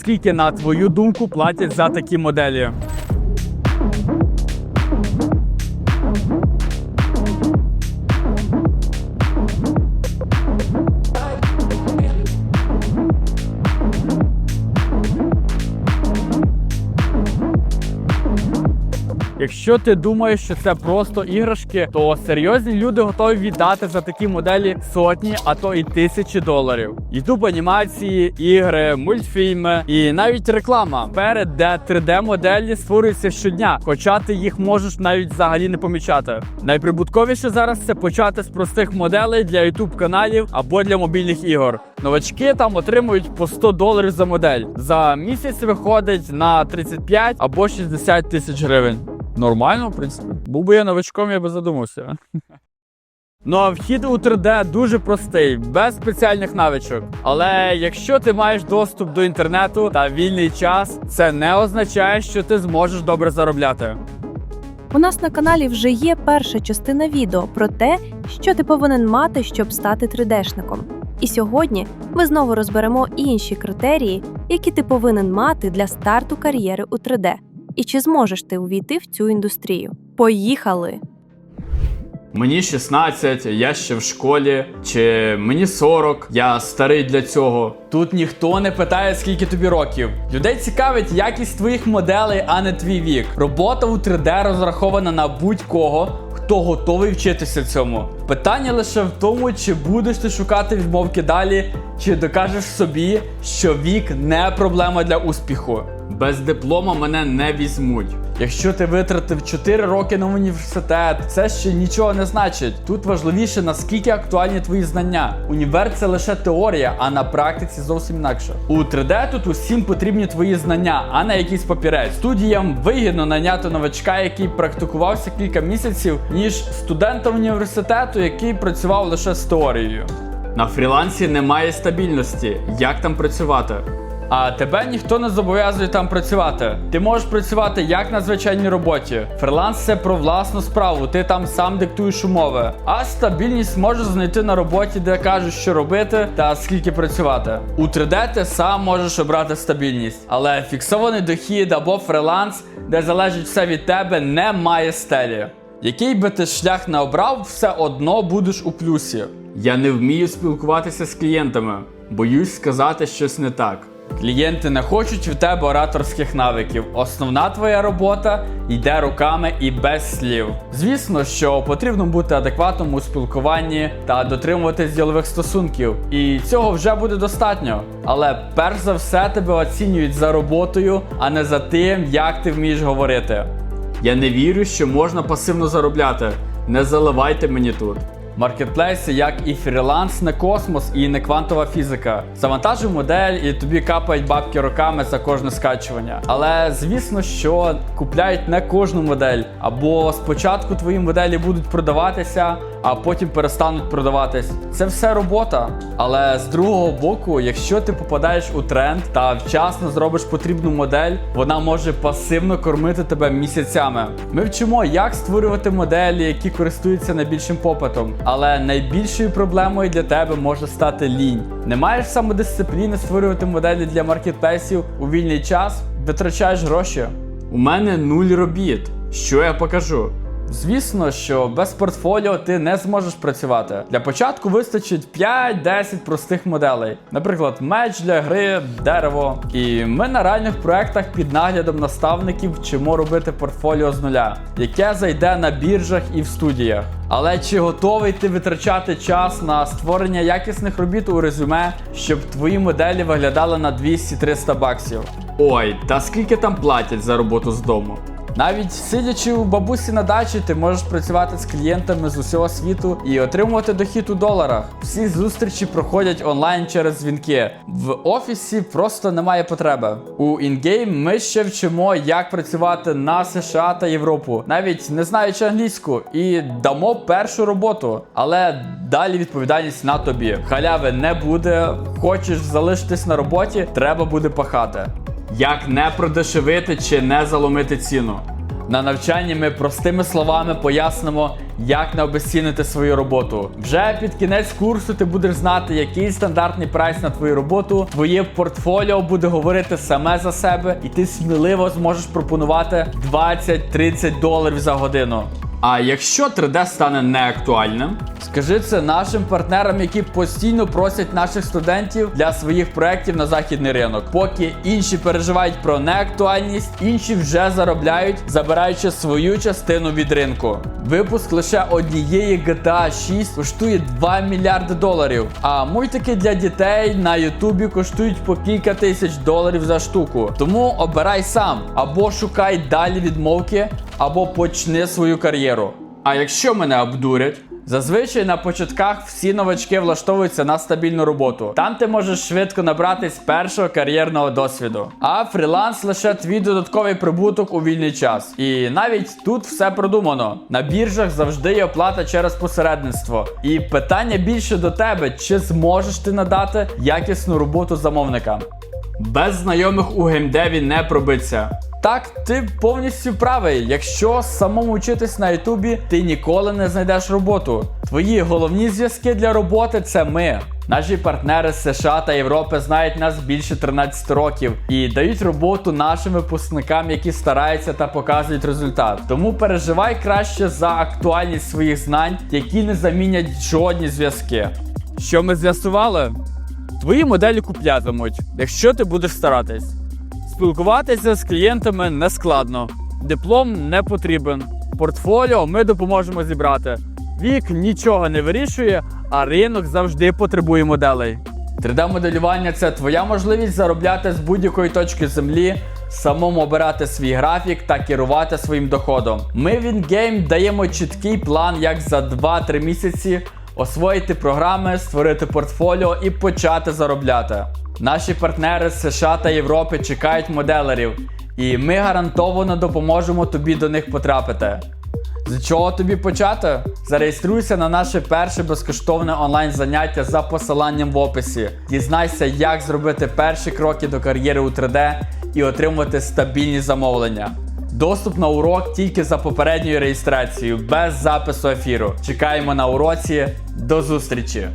скільки на твою думку платять за такі моделі. Якщо ти думаєш, що це просто іграшки, то серйозні люди готові віддати за такі моделі сотні, а то і тисячі доларів. Ютуб анімації, ігри, мультфільми і навіть реклама перед де 3D моделі створюються щодня, хоча ти їх можеш навіть взагалі не помічати. Найприбутковіше зараз це почати з простих моделей для YouTube каналів або для мобільних ігор. Новачки там отримують по 100 доларів за модель. За місяць виходить на 35 або 60 тисяч гривень. Нормально, в принципі. Був би я новачком, я би задумався. Ну а вхід у 3D дуже простий, без спеціальних навичок. Але якщо ти маєш доступ до інтернету та вільний час, це не означає, що ти зможеш добре заробляти. У нас на каналі вже є перша частина відео про те, що ти повинен мати, щоб стати 3D-шником. І сьогодні ми знову розберемо інші критерії, які ти повинен мати для старту кар'єри у 3D. І чи зможеш ти увійти в цю індустрію? Поїхали! Мені 16, я ще в школі, чи мені 40, я старий для цього. Тут ніхто не питає, скільки тобі років. Людей цікавить якість твоїх моделей, а не твій вік. Робота у 3D розрахована на будь-кого. Хто готовий вчитися цьому? Питання лише в тому, чи будеш ти шукати відмовки далі, чи докажеш собі, що вік не проблема для успіху. Без диплома мене не візьмуть. Якщо ти витратив 4 роки на університет, це ще нічого не значить. Тут важливіше наскільки актуальні твої знання. Універ це лише теорія, а на практиці зовсім інакше. У 3D тут усім потрібні твої знання, а не якийсь папірець. Студіям вигідно наняти новачка, який практикувався кілька місяців, ніж студента університету, який працював лише з теорією. На фрілансі немає стабільності. Як там працювати? А тебе ніхто не зобов'язує там працювати. Ти можеш працювати як на звичайній роботі. Фриланс це про власну справу, ти там сам диктуєш умови. А стабільність можеш знайти на роботі, де кажуть, що робити та скільки працювати. У 3D ти сам можеш обрати стабільність, але фіксований дохід або фриланс, де залежить все від тебе, не має стелі. Який би ти шлях не обрав, все одно будеш у плюсі. Я не вмію спілкуватися з клієнтами. Боюсь сказати щось не так. Клієнти не хочуть в тебе ораторських навиків. Основна твоя робота йде руками і без слів. Звісно, що потрібно бути адекватним у спілкуванні та дотримуватись ділових стосунків. І цього вже буде достатньо. Але перш за все тебе оцінюють за роботою, а не за тим, як ти вмієш говорити. Я не вірю, що можна пасивно заробляти. Не заливайте мені тут. Маркетплейси, як і фріланс, не космос і не квантова фізика. Завантажуй модель і тобі капають бабки роками за кожне скачування. Але звісно, що купляють не кожну модель. Або спочатку твої моделі будуть продаватися, а потім перестануть продаватись. Це все робота. Але з другого боку, якщо ти попадаєш у тренд та вчасно зробиш потрібну модель, вона може пасивно кормити тебе місяцями. Ми вчимо, як створювати моделі, які користуються найбільшим попитом. Але найбільшою проблемою для тебе може стати лінь. Не маєш самодисципліни створювати моделі для маркетплейсів у вільний час, витрачаєш гроші. У мене нуль робіт. Що я покажу? Звісно, що без портфоліо ти не зможеш працювати. Для початку вистачить 5-10 простих моделей, наприклад, меч для гри, дерево. І ми на реальних проектах під наглядом наставників вчимо робити портфоліо з нуля, яке зайде на біржах і в студіях. Але чи готовий ти витрачати час на створення якісних робіт у резюме, щоб твої моделі виглядали на 200-300 баксів? Ой, та скільки там платять за роботу з дому? Навіть сидячи у бабусі на дачі, ти можеш працювати з клієнтами з усього світу і отримувати дохід у доларах. Всі зустрічі проходять онлайн через дзвінки. В офісі просто немає потреби. У інгейм ми ще вчимо, як працювати на США та Європу, навіть не знаючи англійську, і дамо першу роботу. Але далі відповідальність на тобі. Халяви не буде. Хочеш залишитись на роботі, треба буде пахати. Як не продешевити чи не заломити ціну. На навчанні ми простими словами пояснимо, як не обезцінити свою роботу. Вже під кінець курсу ти будеш знати, який стандартний прайс на твою роботу. Твоє портфоліо буде говорити саме за себе, і ти сміливо зможеш пропонувати 20-30 доларів за годину. А якщо 3D стане неактуальним, скажи це нашим партнерам, які постійно просять наших студентів для своїх проєктів на західний ринок. Поки інші переживають про неактуальність, інші вже заробляють, забираючи свою частину від ринку. Випуск лише однієї GTA 6 коштує 2 мільярди доларів. А мультики для дітей на Ютубі коштують по кілька тисяч доларів за штуку. Тому обирай сам або шукай далі відмовки, або почни свою кар'єру. А якщо мене обдурять, зазвичай на початках всі новачки влаштовуються на стабільну роботу. Там ти можеш швидко набратись першого кар'єрного досвіду. А фріланс лише твій додатковий прибуток у вільний час. І навіть тут все продумано. На біржах завжди є оплата через посередництво. І питання більше до тебе: чи зможеш ти надати якісну роботу замовникам? Без знайомих у геймдеві не пробиться. Так, ти повністю правий. Якщо самому вчитись на Ютубі, ти ніколи не знайдеш роботу. Твої головні зв'язки для роботи це ми. Наші партнери з США та Європи знають нас більше 13 років і дають роботу нашим випускникам, які стараються та показують результат. Тому переживай краще за актуальність своїх знань, які не замінять жодні зв'язки. Що ми з'ясували? Твої моделі куплятимуть, якщо ти будеш старатись. Спілкуватися з клієнтами не складно, диплом не потрібен. Портфоліо ми допоможемо зібрати. Вік нічого не вирішує, а ринок завжди потребує моделей. 3D-моделювання це твоя можливість заробляти з будь-якої точки землі, самому обирати свій графік та керувати своїм доходом. Ми в InGame даємо чіткий план, як за 2-3 місяці освоїти програми, створити портфоліо і почати заробляти. Наші партнери з США та Європи чекають моделерів, і ми гарантовано допоможемо тобі до них потрапити. З чого тобі почати? Зареєструйся на наше перше безкоштовне онлайн заняття за посиланням в описі. Дізнайся, як зробити перші кроки до кар'єри у 3D і отримувати стабільні замовлення. Доступ на урок тільки за попередньою реєстрацією, без запису ефіру. Чекаємо на уроці. До зустрічі!